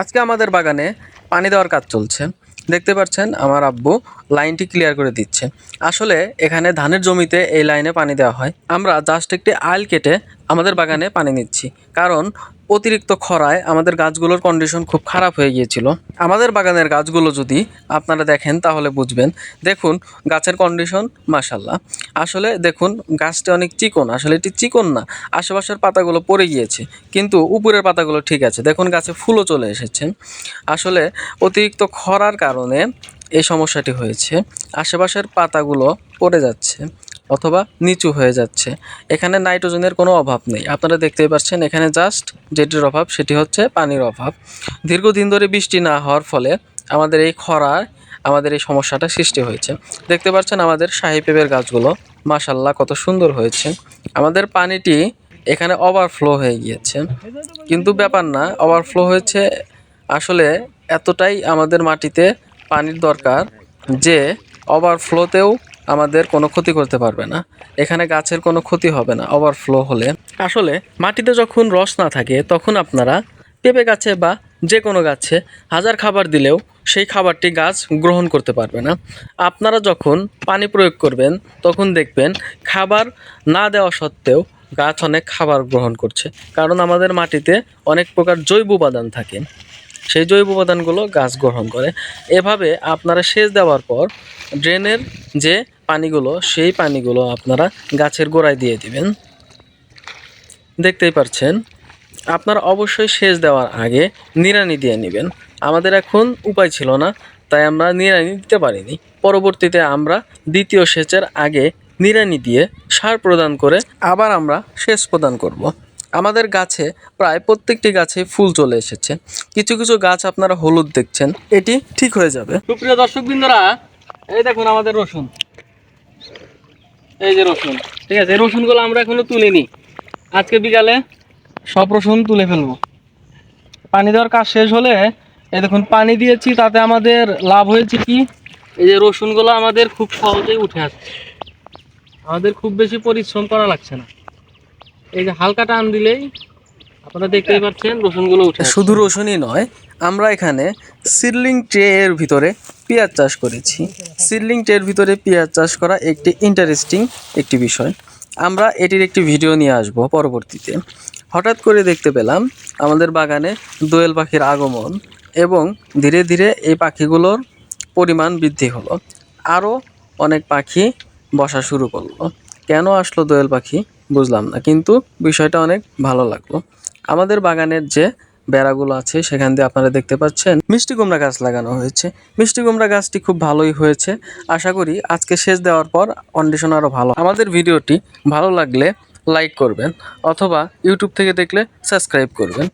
আজকে আমাদের বাগানে পানি দেওয়ার কাজ চলছে। দেখতে পাচ্ছেন আমার আব্বু লাইনটি ক্লিয়ার করে দিচ্ছে। আসলে এখানে ধানের জমিতে এই লাইনে পানি দেওয়া হয়। আমরা জাস্ট একটি আইল কেটে আমাদের বাগানে পানি নিচ্ছি। কারণ অতিরিক্ত খরায় আমাদের গাছগুলোর কন্ডিশন খুব খারাপ হয়ে গিয়েছিল। আমাদের বাগানের গাছগুলো যদি আপনারা দেখেন তাহলে বুঝবেন। দেখুন, গাছের কন্ডিশন মাসাল্লাহ আসলে দেখুন, গাছটি অনেক চিকন, আসলে এটি চিকন না। আশেপাশের পাতাগুলো পড়ে গিয়েছে, কিন্তু উপরের পাতাগুলো ঠিক আছে। দেখুন, গাছে ফুলও চলে এসেছে। আসলে অতিরিক্ত খরার কারণে এই সমস্যাটি হয়েছে। আশেপাশের পাতাগুলো পড়ে যাচ্ছে। অথবা নিচু হয়ে যাচ্ছে। এখানে নাইট্রোজেনের কোনো অভাব নেই। আপনারা দেখতেই পাচ্ছেন, এখানে জাস্ট যেটির অভাব সেটি হচ্ছে পানির অভাব। দীর্ঘদিন ধরে বৃষ্টি না হওয়ার ফলে আমাদের এই খরার, আমাদের এই সমস্যাটা সৃষ্টি হয়েছে। দেখতে পাচ্ছেন আমাদের শাহি পেঁপের গাছগুলো মাশাল্লাহ কত সুন্দর হয়েছে। আমাদের পানিটি এখানে ওভারফ্লো হয়ে গিয়েছে। কিন্তু ব্যাপার না ওভারফ্লো হয়েছে আসলে এতটাই আমাদের মাটিতে পানির দরকার যে ওভারফ্লোতেও আমাদের কোনো ক্ষতি করতে পারবে না। এখানে গাছের কোনো ক্ষতি হবে না ওভারফ্লো হলে। আসলে মাটিতে যখন রস না থাকে, তখন আপনারা পেঁপে গাছে বা যে কোনো গাছে হাজার খাবার দিলেও সেই খাবারটি গাছ গ্রহণ করতে পারবে না। আপনারা যখন পানি প্রয়োগ করবেন, তখন দেখবেন খাবার না দেওয়া সত্ত্বেও গাছ অনেক খাবার গ্রহণ করছে। কারণ আমাদের মাটিতে অনেক প্রকার জৈব উপাদান থাকে। সেই জৈব উপাদানগুলো গাছ গ্রহণ করে। এভাবে আপনারা সেচ দেওয়ার পর ড্রেনের যে পানিগুলো, সেই পানিগুলো আপনারা গাছের গোড়ায় দিয়ে দিবেন। দেখতেই পাচ্ছেন আপনারা অবশ্যই সেচ দেওয়ার আগে নিড়ানি দিয়ে নেবেন। আমাদের এখন উপায় ছিল না, তাই আমরা নিড়ানি দিতে পারিনি। পরবর্তীতে আমরা দ্বিতীয় সেচের আগে নিড়ানি দিয়ে সার প্রদান করে আবার আমরা সেচ প্রদান করব। আমাদের গাছে প্রায় প্রত্যেকটি গাছে ফুল চলে এসেছে। কিছু কিছু গাছ আপনারা হলুদ দেখছেন, এটি ঠিক হয়ে যাবে। সুপ্রিয় দর্শক বিন্দুরা এই দেখুন আমাদের রসুন। এই যে রসুন, ঠিক আছে? রসুনগুলো আমরা এখনও তুলিনি। আজকে বিকালে সব রসুন তুলে ফেলব। পানি দেওয়ার কাজ শেষ হলে, এই দেখুন, পানি দিয়েছি, তাতে আমাদের লাভ হয়েছে কি? এই যে রসুনগুলো আমাদের খুব সহজেই উঠে আসছে। আমাদের খুব বেশি পরিশ্রম করা লাগছে না। এই যে হালকা টান দিলেই আপনারা দেখতেই পাচ্ছেন রসুনগুলো উঠে শুধু রসুনই নয়, আমরা এখানে সিডলিং ট্রে এর ভিতরে পেঁয়াজ চাষ করেছি। সিডলিং ট্রের ভিতরে পেঁয়াজ চাষ করা একটি ইন্টারেস্টিং একটি বিষয়। আমরা এটির একটি ভিডিও নিয়ে আসব পরবর্তীতে। হঠাৎ করে দেখতে পেলাম আমাদের বাগানে দোয়েল পাখির আগমন এবং ধীরে ধীরে এই পাখিগুলোর পরিমাণ বৃদ্ধি হলো। আরও অনেক পাখি বসা শুরু করল। কেন আসলো দোয়েল পাখি বুঝলাম না, কিন্তু বিষয়টা অনেক ভালো লাগল। আমাদের বাগানের যে বেড়াগুলো আছে, সেখান দিয়ে আপনারা দেখতে পাচ্ছেন মিষ্টি কুমড়া গাছ লাগানো হয়েছে। মিষ্টি কুমড়া গাছটি খুব ভালোই হয়েছে। আশা করি আজকে শেষ দেওয়ার পর কন্ডিশন আরও ভালো। আমাদের ভিডিওটি ভালো লাগলে লাইক করবেন, অথবা ইউটিউব থেকে দেখলে সাবস্ক্রাইব করবেন।